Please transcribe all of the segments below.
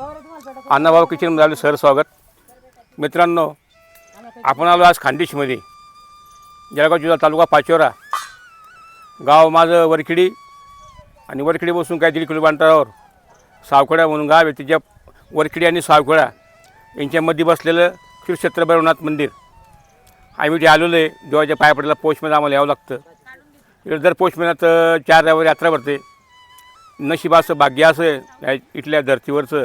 अण्णाभाऊ किचनमध्ये आपलं सर स्वागत. मित्रांनो आपण आलो आज खानदेशमध्ये जळगाव जिल्हा तालुका पाचोरा. गाव माझं वरखिडी. आणि वरखिडी बसून काही दीड किलो अंतरावर सावखेडा म्हणून गाव आहे तिच्या वरखिडी आणि सावखेडा. यांच्यामध्ये बसलेलं शिवक्षेत्र भैरवनाथ मंदिर. आम्ही जे आलेलो आहे देवाच्या पाया पडलेला पौषमध्ये आम्हाला यावं लागतं. इकडे दर पौष महिन्यात चार रविवार यात्रा भरते. नशीब असं भाग्य असं या इथल्या धर्तीवरचं.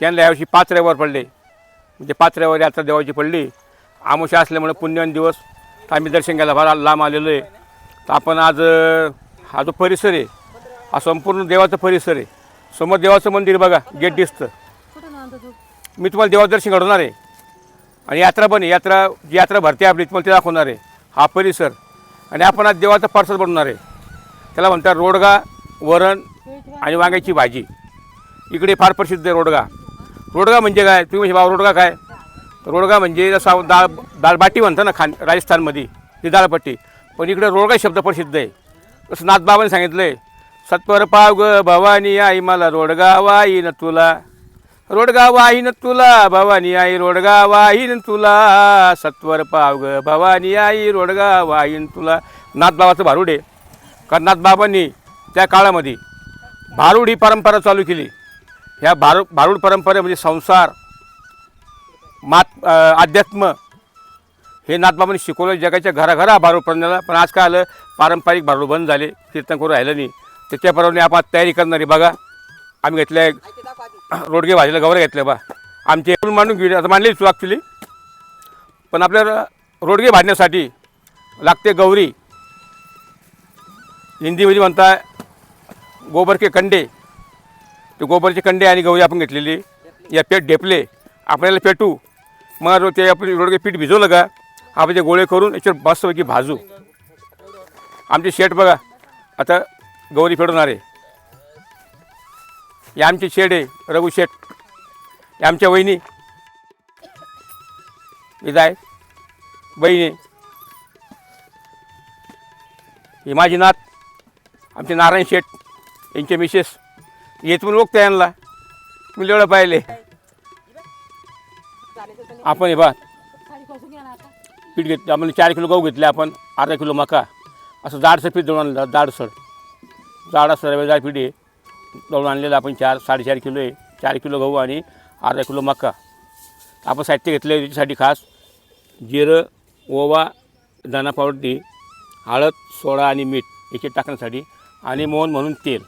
त्यांना यावर्षी पाच रविवार पडले. म्हणजे पाच रविवार यात्रा देवाची पडली. आमुषा असल्यामुळे पुण्यवान दिवस तर आम्ही दर्शन घ्यायला फार लांब आलेलो आहे. तर आपण आज हा जो परिसर आहे हा संपूर्ण देवाचा परिसर आहे. समोर देवाचं मंदिर बघा गेट दिसतं. मी तुम्हाला देवाचं दर्शन घडवणार आहे. आणि यात्रा पण यात्रा जी यात्रा भरते आपली तुम्हाला ते दाखवणार आहे. हा परिसर. आणि आपण आज देवाचा प्रसाद बनवणार आहे. त्याला म्हणतात रोडगा वरण आणि वांग्याची भाजी. इकडे फार प्रसिद्ध आहे रोडगा. रोडगा म्हणजे काय? तुम्ही म्हणजे भाऊ रोडगा काय? रोडगा म्हणजे जसा दाळ दाळबाटी म्हणतं ना खान राजस्थानमध्ये ती दाळपट्टी पण इकडे रोडगा शब्द प्रसिद्ध आहे. तसं नाथबाबांनी सांगितलं आहे सत्वर पाव ग भवानी आई मला रोडगा न तुला. रोडगा न तुला भवानी आई रोडगा न तुला. सत्वर पाव ग भवानी आई रोडगा न तुला. नाथबाबाचं भारूड आहे. कारण नाथबाबांनी त्या काळामध्ये भारूड ही परंपरा चालू केली. ह्या भारू भारूड परंपरेमध्ये म्हणजे संसार मात अध्यात्म हे नाथबाबांनी शिकवलं जगाच्या घराघरा भारूड प्रणाला पण आज काय आलं? पारंपरिक भारूड बंद झाले. कीर्तन करून राहिलं नाही. त्याच्याप्रमाणे आपण तयारी करणारी बघा आम्ही घेतल्या रोडगे भाजीला गौरव घेतल्या बा. आमचे एकूण मांडून घेऊ आता मांडलीच तू ॲक्च्युली पण आपल्याला रोडगे भाजण्यासाठी लागते गौरी. हिंदीमध्ये म्हणता गोबर के कंडे. ते गोबरचे कंडे आणि गवळी आपण घेतलेली. या पेट ढेपले. आपल्याला पेटू. मग ते आपण रोडगे पीठ भिजवलं का? आपण ते गोळे करून याच्यावर मस्तपैकी भाजू. आमचे शेट बघा. आता गौरी फेडवणार आहे. हे आमचे शेड आहे. रघु शेट. हे आमच्या वहिनी. इथं आहे बहिणी ही माझी नात. आमचे नारायण शेठ यांचे मिसेस. येत पण ओळखता यांना. तुम्ही एवढं पाहिले. आपण हे बा पीठ घेतलं आपण चार किलो गहू घेतले आपण. अर्धा किलो मका. असं जाडसर पीठ दळून आणलं. जाडसर. जाड असं रवेदार पीठ आहे. दळून आणलेलं आपण चार साडेचार किलो आहे. चार किलो गहू आणि अर्धा किलो मका. आपण साहित्य घेतलं आहे त्याच्यासाठी खास. जिरं ओवा दाणा पावडर हळद सोडा आणि मीठ याचे टाकण्यासाठी. आणि मोहन म्हणून तेल.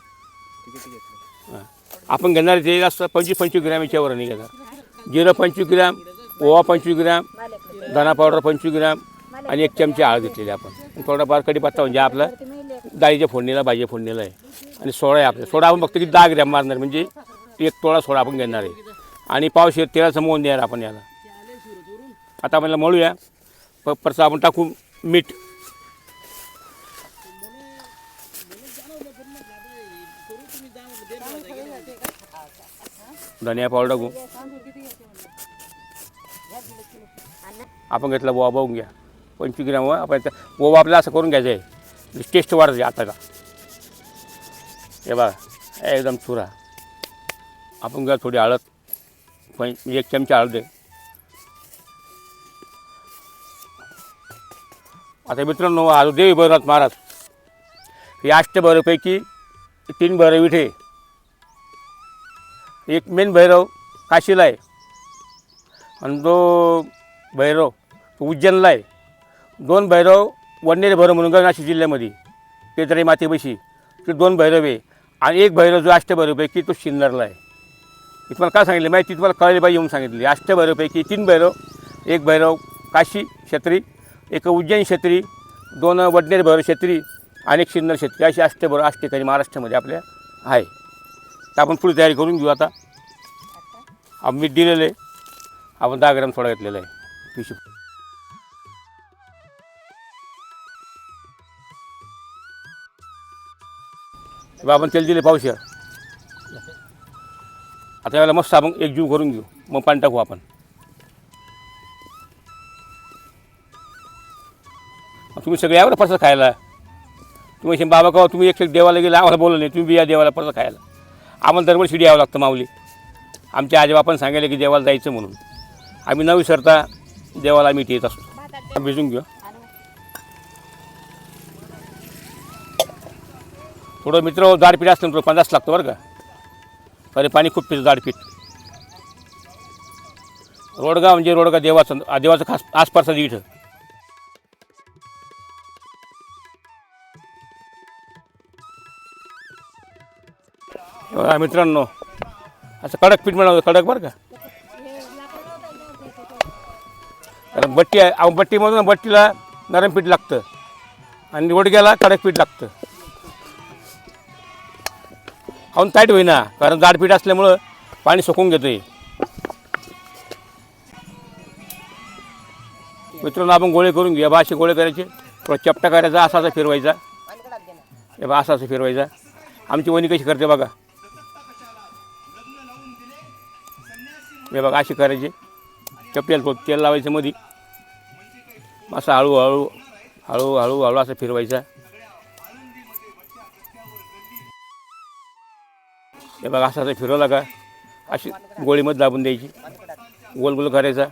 आपण घेणार ते जास्त पंचवीस पंचवीस ग्रॅम याच्यावर नाही घेणार. जिरं पंचवीस ग्रॅम ओवा पंचवीस ग्रॅम दाणा पावडर पंचवीस ग्रॅम आणि एक चमचे आळ घेतलेली आपण. थोडाफार कढीपत्ता म्हणजे आपला डाळीच्या फोडणीला भाजी फोडणीला आहे. आणि सोडा आहे आपला. सोडा आपण फक्त की दहा ग्रॅम मारणार म्हणजे एक तोळा सोडा आपण घेणार आहे. आणि पावशे तेलाचं मोहन देणार आपण याला. आता आपल्याला मळूया. प परत आपण टाकू मीठ. धनिया पावडर टाकू. आपण घेतला ओवा बघून घ्या. पंचवीस ग्रॅम आपण त्या- ओवा आपल्याला असं करून घ्यायचं आहे. टेस्ट वाढते आताला हे बघा एकदम चुरा. आपण घ्या थोडी हळद. पण एक चमचा हळद दे आता मित्रांनो आज देवी भैरवनाथ महाराज. हे अष्टभैरवपैकी तीन भैरव विठे. एक मेन भैरव काशीला आहे. आणि तो भैरव तो उज्जैनला आहे. दोन भैरव वन्नेरे भैरव म्हणून ग नाशिक जिल्ह्यामध्ये पेतराई मातेपाशी ते दोन भैरव आहे. आणि एक भैरव जो अष्टभैरवपैकी तो सिन्नरला आहे. मी तुम्हाला काय सांगितलं माहिती? तुम्हाला कळली पाहिजे येऊन सांगितली. अष्टभैरवपैकी तीन भैरव एक भैरव काशी क्षेत्री एक उज्जैन क्षेत्री दोन वडनेर भैरव क्षेत्री आणि एक सिन्नर क्षेत्री अशी अष्टभैरव अष्टकरी महाराष्ट्रामध्ये आपल्या आहे. तर आपण पुढे तयारी करून घेऊ आता. आम्ही दिलेलं आहे. आपण दहा ग्राम सोडा घेतलेला आहे. पिशू आपण तेल दिले पाऊस आता यावेळेला मस्त आपण एक जीव करून घेऊ. मग पाणी टाकू आपण. तुम्ही सगळे यावर परसा खायला? तुम्ही बाबा का तुम्ही एक देवाला गेला आम्हाला बोललं नाही. तुम्ही बिया या देवाला परसा खायला. आम्हाला दरवर्षी यावं लागतं माऊली. आमच्या आजोबा पण सांगायला की देवाला जायचं म्हणून. आम्ही न विसरता देवाला आम्ही येत असतो. भिजून घेऊ. थोडं मित्र जाडपीठ असलं थोडं पन्नास लागतं बरं का? अरे पाणी खूप पितं जाडपीठ. रोडगा म्हणजे रोडगा देवाचं देवाचं खास आसपासचं इथं. बघा मित्रांनो असं कडक पीठ मिळालं कडक बरं का? कारण बट्टी आहे अहो, बट्टीमधून बट्टीला नरम पीठ लागतं. आणि रोडग्याला कडक पीठ लागतं. खाऊन टाईट होईना कारण जाड पीठ असल्यामुळं पाणी सुकून घेतोय. मित्रांनो आपण गोळे करून घेऊ बा असे गोळे करायचे. थोडा चपटा करायचा असा असा फिरवायचा. हे बा असा असं फिरवायचा. आमची वणी कशी करते बघा. हे बघा अशी करायचे. चपट्याला थोडं तेल लावायचं मध्ये असं हळूहळू हळू हळू हळू असं फिरवायचा. हे बघा असं असं फिरवला का अशी गोळीमध्ये दाबून द्यायची. गोल गोल करायचा.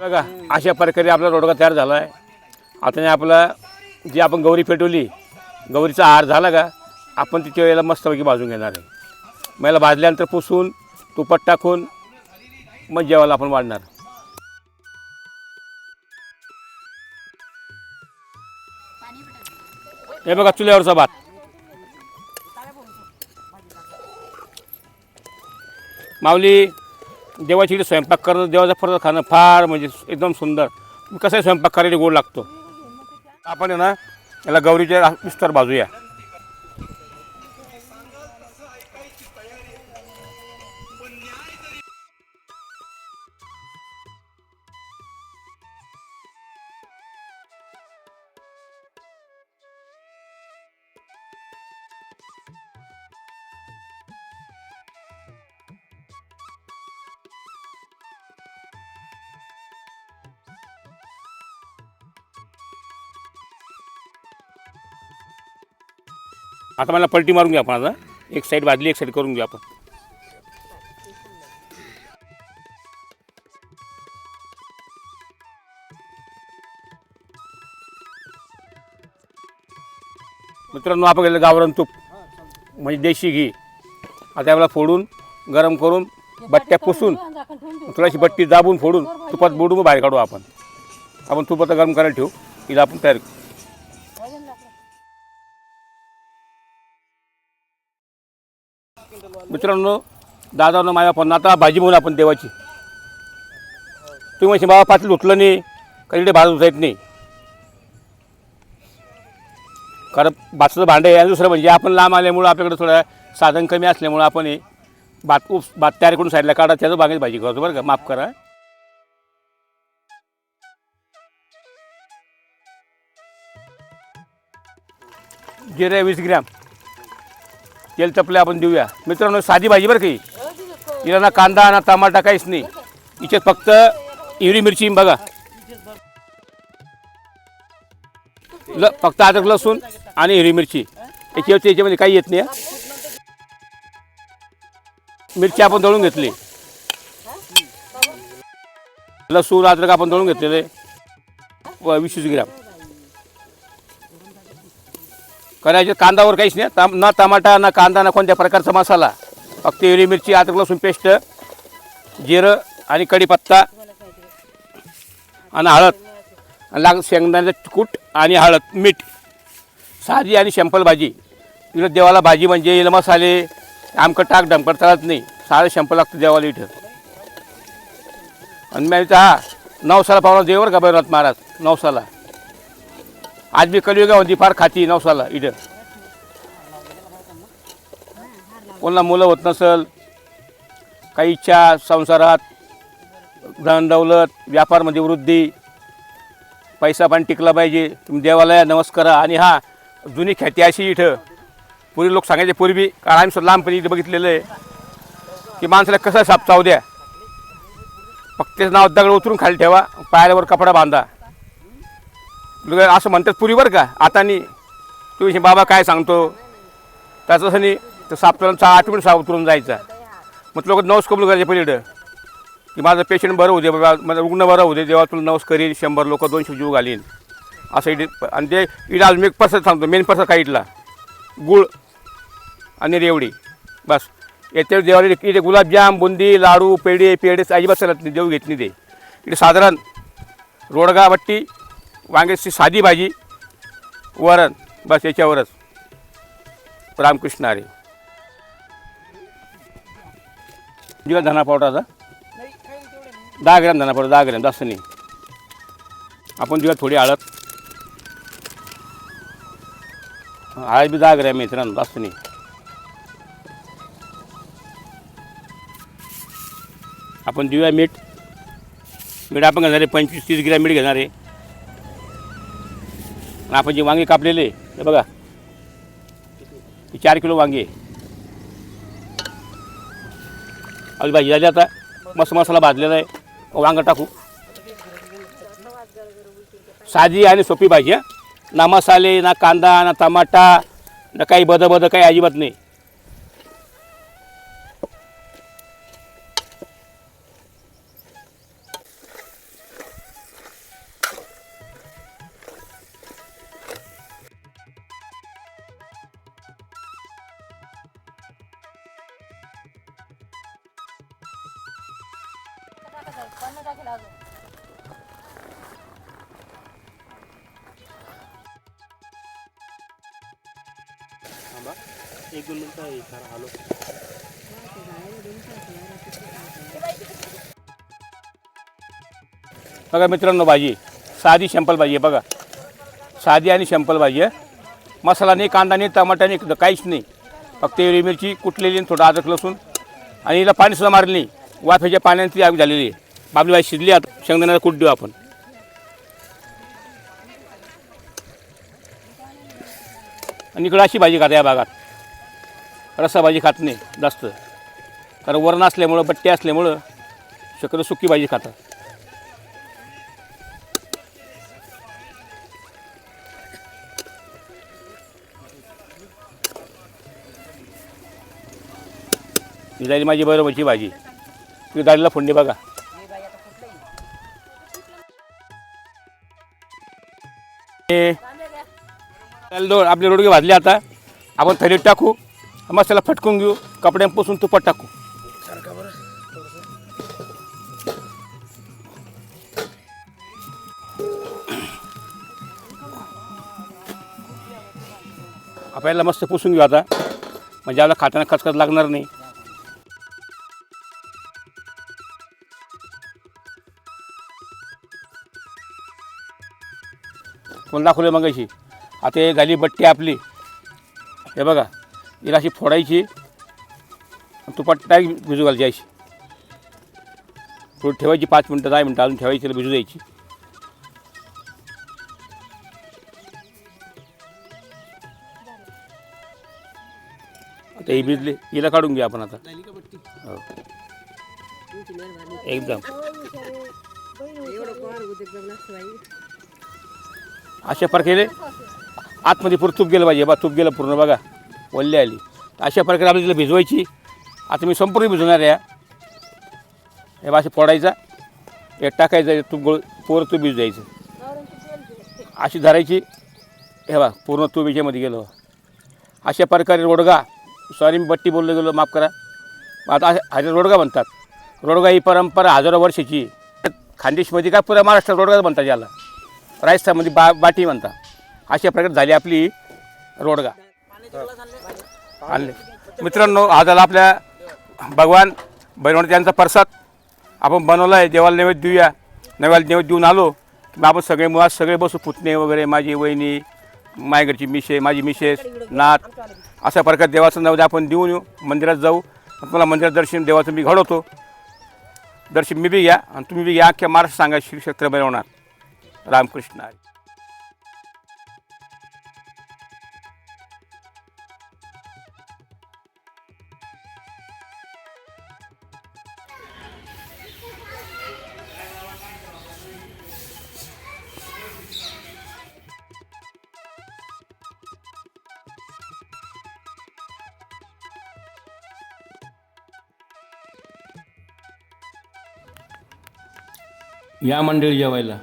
बघा अशा प्रकारे आपला रोडगा तयार झाला आहे आता आपला जी आपण गौरी पेटवली गौरीचा आहार झाला का आपण तिच्या वेळेला मस्तपैकी भाजून घेणार आहे. मला भाजल्यानंतर पुसून तुपात टाकून मग जेवायला आपण वाढणार. हे बघा चुल्यावरचा भात. माऊली देवाची इथे स्वयंपाक करणं देवाचा फरक खाणं फार म्हणजे एकदम सुंदर. कसं स्वयंपाक करायला गोड लागतो. आपण आहे ना याला गौरीच्या विस्तार बाजूया. आता मला पलटी मारून घ्या आपण आता. एक साईड बाजली एक साईड करून घेऊ आपण. मित्रांनो आपण गेलं गावरान तूप. म्हणजे देशी घी. आता याला फोडून गरम करून बट्ट्या पुसून थोडीशी बट्टी दाबून फोडून तुपात बुडून बाहेर काढू आपण. आपण तूप आता गरम करायला ठेवू. तिला आपण तयार करू. मित्रांनो दादानं माझ्या पण आता भाजी म्हणून आपण देवाची. तुम्ही म्हणजे बाबा पाटील उठलं नाही. कधी भात उठायत नाही. कारण भाताचं भांडं आहे. आणि दुसरं म्हणजे आपण लांब आल्यामुळं आपल्याकडे थोडं साधन कमी असल्यामुळं आपण हे भात उप भात तयार करून साईडला काढा त्याचं बागेत भाजी करतो बरं का. माफ करा. जिरे वीस ग्रॅम. तेल चपले आपण देऊया. मित्रांनो साधी भाजी बरं काही हिला ना कांदा ना टमाटा काहीच नाही. हिच्यात फक्त हिरवी मिरची बघा. ल फक्त अद्रक लसूण आणि हिरवी मिरची. याची याच्यामध्ये काही येत नाही मिरची आपण दळून घेतली. लसूण अद्रक आपण दळून घेतलेले. वीस वीस ग्रॅम. करायचे कांदावर काहीच नाही. तम ना टमाटा ना कांदा ना कोणत्या प्रकारचा मसाला. फक्त हिरवी मिरची अद्रक लसूण पेस्ट जिरं आणि कढीपत्ता आणि हळद. आणि लाग शेंगदाण्याचं कूट आणि हळद मीठ. साधी आणि शंपल भाजी. इकडं देवाला भाजी म्हणजे येईल मसाले आमकं टाक ढमकट चालत नाही. साधं शंपल लागतं देवाला इथं. आणि मी हा नवसाला पावला देवर का बैरनाथ महाराज? नवसाला. आज बी कलियुगामध्ये फार खाती नवसाला इथं. कोणाला मुलं होत नसल काही इच्छा संसारात धन दौलत व्यापारमध्ये वृद्धी पैसा पण टिकला पाहिजे. तुम्ही देवालया नमस्कार आणि हा जुनी ख्याती अशी इथं. पूर्वी लोक सांगायचे पूर्वी कारण आम्ही सुद्धा लहानपणी बघितलेलं आहे. की माणसाला कसं साप चावू द्या. फक्त नाव दगड उतरून खाली ठेवा. पायावर कपडा बांधा. असं म्हणतात पुरी बरं का. आता नाही तुम्ही बाबा काय सांगतो? त्याचं नाही तर सापचा आठ मिनिट सा उतरून जायचा. मग लोक नवस कबूल करायचे पलीकडं की माझं पेशंट बरं होऊ दे बाबा माझं रुग्ण बरं होऊ दे देवा तुला नवस करीन शंभर लोक दोनशे जीव घालीन असं इथे आणि ते इथं अजून एक पर्सन सांगतो मेन पर्सन काय इडला गुळ आणि रेवडी. बस. येते देवाला इथे गुलाबजाम बुंदी लाडू पेढे पेढे अजिबात चालत नाही देऊ घेत नाही ते. इथे साधारण रोडगा भट्टी वांग्याची साधी भाजी वरण बस याच्यावरच. रामकृष्ण आरे जिवा धना पावडरचा दहा ग्रॅम धना पावडर दहा ग्रॅम जास्त नाही. आपण जिवा थोडी हळद हळद बी दहा ग्रॅम आहे मित्रांनो जास्त नाही. आपण दिव्या मीठ मीठ आपण घेणार आहे पंचवीस तीस ग्रॅम मीठ घेणार आहे. आणि आपण जे वांगे कापलेले हे बघा. चार किलो वांगे. आपली भाजी झाली आता. मस्त मसाला भाजलेला आहे. वांगं टाकू. साधी आणि सोपी भाजी ना मसाले ना कांदा ना टमाटा ना काही बद बद काही अजिबात नाही. एक दोन आलो बघा मित्रांनो भाजी साधी शंपल भाजी आहे बघा. साधी आणि शंपल भाजी आहे. मसाला नाही कांदा नाही टमाटा नाही काहीच नाही. फक्त हिरवी मिरची कुटलेली थोडं अद्रक लसूण. आणि हिला पाणीसुद्धा मारली नाही. वाफेच्या पाण्याने ती आग झालेली आहे. बाबली भाजी शिजली आता शेंगदाण्याला कूट देऊ आपण. आणि इकडं अशी भाजी खाता या भागात. रस्सा भाजी खात नाही जास्त. कारण वरण असल्यामुळं बट्टे असल्यामुळं शक्यतो सुकी भाजी खातात. ही झाली माझी बरोबरची भाजी. तुम्ही गाडीला फोडणी बघा. आपले रोडगे भाजले आता. आपण थैलीत टाकू मसाला फटकून घेऊ कपड्यां पुसून तुपात टाकू. आपल्याला मस्त पुसून घेऊ आता. म्हणजे आपल्याला खाताना खचखच लागणार नाही. कोण दाखवले मग अशी आता हे झाली बट्टी आपली. हे बघा हिला अशी फोडायची. तुपात टाक भिजू घालायची अशी. थोडी ठेवायची पाच मिनटं दहा मिनटं अजून ठेवायची तिला भिजू द्यायची. आता ही भिजली हिला काढून घ्या आपण आता. हो. एकदम. अशा प्रकारे आतमध्ये पूर्ण तूप गेलं पाहिजे. बा तूप गेलं पूर्ण बघा. वल्ली आली. अशा प्रकारे आपल्याला तिला भिजवायची. आता मी संपूर्ण भिजवणार आहे. हे बा असं फोडायचा. हे टाकायचं तूप गोळ पोरं तूप भिजवायचं द्यायचं. अशी धरायची. हे बा पूर्ण तूप याच्यामध्ये गेलो. अशा प्रकारे रोडगा. सॉरी मी बट्टी बोललो गेलो माफ करा. आता हा रोडगा म्हणतात. रोडगा ही परंपरा हजारो वर्षाची. खानदेशमध्ये काय पुऱ्या महाराष्ट्रात रोडगा म्हणतात याला? राजस्थानमध्ये बा बाटी म्हणतात अशा प्रकारे झाली आपली रोडगा. आणले. मित्रांनो हा झाला आपल्या भगवान भैरवनाथ यांचा प्रसाद. आपण बनवला आहे देवाला नैवेद्य देऊया. नैवेद्य नैवेद्य देऊन आलो. की मग आपण सगळे मुळात सगळे बसू पुतणे वगैरे माझी वहिनी मायकडची मिशे माझी मिशेस नात अशा प्रकारे देवाचं नैवेद्य आपण देऊन येऊ मंदिरात जाऊ. तुम्हाला मंदिरात दर्शन देवाचं मी घडवतो. दर्शन मी बी घ्या आणि तुम्ही बी घ्या. अख्ख्या महाराष्ट्र सांगा श्री क्षेत्र रामकृष्ण हरी. या मंडळी जेवायला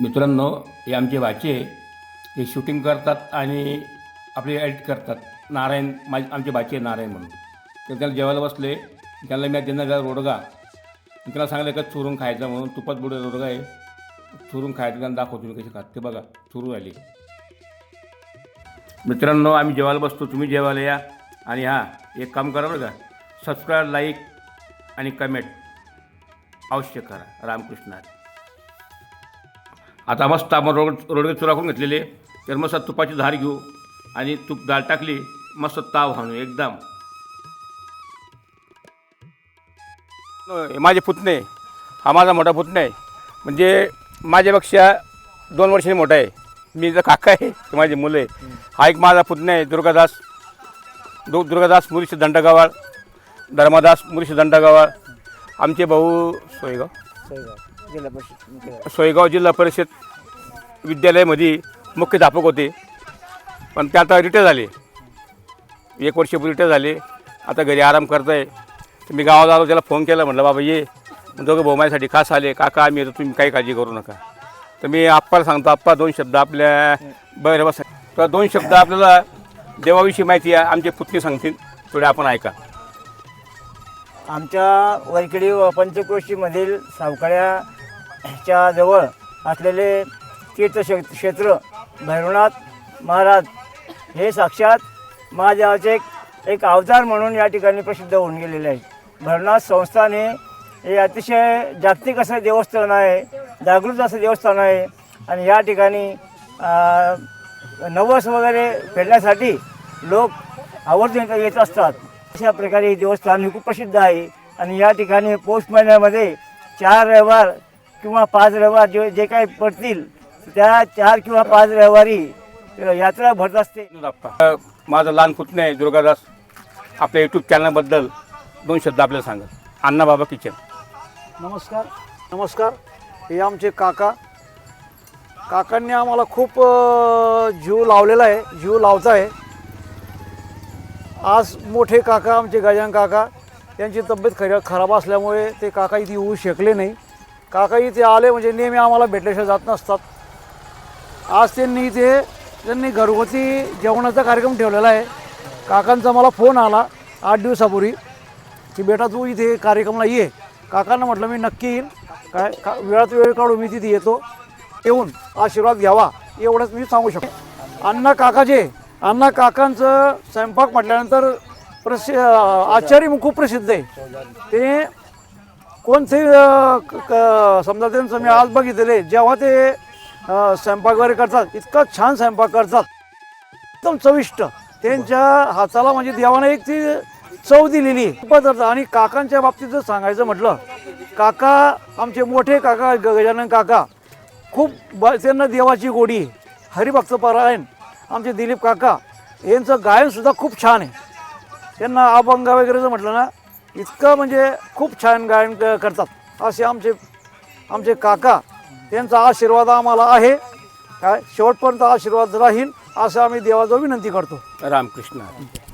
मित्रांनो हे आमचे भाचे हे शूटिंग करतात आणि आपले एडिट करतात. नारायण माझे आमचे बाचे नारायण म्हणून. ते त्याला जेवायला बसले. त्याला मी त्यांना जरा रोडगा. आणि त्याला सांगितलं का चुरून खायचा म्हणून तुपात बुडे रोडगा आहे चुरून खायचं त्यांना दाखवतो मी कसे खात. ते बघा चुरू आली मित्रांनो आम्ही जेवायला बसतो. तुम्ही जेवायला या. आणि हां एक काम करा बरं का. सबस्क्राईब लाईक आणि कमेंट अवश्य करा. रामकृष्ण आता मस्त आपण रोड रोडगे चुराकून घेतलेले. तर मस्त तुपाची धार घेऊ. आणि तूप डाळ टाकली. मस्त ताव हाणू एकदम. माझे पुतणे. हा माझा मोठा पुतणे. आहे म्हणजे माझ्यापेक्षा दोन वर्षांनी मोठा आहे. मी जर काका आहे ते माझी मुलं आहे. हा एक माझा पुतणे आहे दुर्गादास. दु दुर्गादास मुरीशी दंडगावाळ धर्मदास मुरीशी दंडगावाळ. आमचे भाऊ सोयगाव. जिल्हा परिषद मुख्यालय. सोयगाव जिल्हा परिषद विद्यालयामध्ये मुख्याध्यापक होते. पण ते आता रिटायर झाले. एक वर्षपूर्वी रिटायर झाले. आता घरी आराम करत आहे तर मी गावात आलो त्याला फोन केला म्हटलं बाबा ये. दोघं भाऊ माझ्यासाठी खास आले. काका आम्ही येतो. तुम्ही काही काळजी करू नका. तर मी आप्पाला सांगतो आप्पा दोन शब्द आपल्या बरं बस. तर दोन शब्द आपल्याला देवाविषयी माहिती आहे. आमचे पुतणी सांगतील. थोडे आपण ऐका. आमच्या वरखेडी व पंचक्रोशीमधील च्या जवळ असलेले तीर्थक्षे क्षेत्र भैरवनाथ महाराज हे साक्षात महादेवाचे एक एक अवतार म्हणून या ठिकाणी प्रसिद्ध होऊन गेलेले आहे भैरवनाथ संस्थान हे हे अतिशय जागतिक असं देवस्थान आहे जागृत असं देवस्थान आहे आणि या ठिकाणी नवस वगैरे फेडण्यासाठी लोक आवर्जून येत असतात. अशा प्रकारे हे देवस्थान हे खूप प्रसिद्ध आहे आणि या ठिकाणी पौष महिन्यामध्ये चार रविवार किंवा पाच रविवार जे जे काही पडतील त्या चार किंवा पाच रविवारी यात्रा भरत असते. माझं लहान पुतणे आहे दुर्गादास. आपल्या यूट्यूब चॅनलबद्दल दोन शब्द आपल्याला सांगत अण्णाबाबा किचन. नमस्कार. नमस्कार. हे आमचे काका. काकांनी आम्हाला खूप जीव लावलेला आहे जीव लावत आहे. आज मोठे काका आमचे गजान काका यांची तब्येत खर खराब असल्यामुळे ते काका इथे येऊ शकले नाही. काका इथे आले म्हणजे नेहमी आम्हाला भेटल्याशिवाय जात नसतात. आज त्यांनी इथे त्यांनी घरगुती जेवणाचा कार्यक्रम ठेवलेला आहे. काकांचा मला फोन आला आठ दिवसापूर्वी की बेटा तू इथे कार्यक्रमाला ये. काकांना म्हटलं मी नक्की येईन. काय का वेळात वेळ काढून मी तिथे येतो. येऊन आशीर्वाद घ्यावा एवढंच मी सांगू शकतो. अण्णा काकाचे अण्णा काकांचं स्वयंपाक म्हटल्यानंतर प्रसि आचार्य खूप प्रसिद्ध आहे. ते कोणते क- क- समजा त्यांचं मी आज बघितले जेव्हा ते स्वयंपाक वगैरे करतात इतका छान स्वयंपाक करतात. एकदम चविष्ट. त्यांच्या हाताला म्हणजे देवाने एक ती चव दिलेली पदार्थ आणि काकांच्या बाबतीत जर सांगायचं म्हटलं काका आमचे मोठे काका ग- गजानन काका खूप ब त्यांना देवाची गोडी हरिभक्त पारायण आमचे दिलीप काका यांचं गायनसुद्धा खूप छान आहे. त्यांना अभंग वगैरे जर म्हटलं ना इतकं म्हणजे खूप छान गायन क- करतात. असे आमचे आमचे काका त्यांचा आशीर्वाद आम्हाला आहे. काय? शेवटपर्यंत आशीर्वाद राहील असं आम्ही देवाजवळ विनंती करतो. रामकृष्ण. हरी.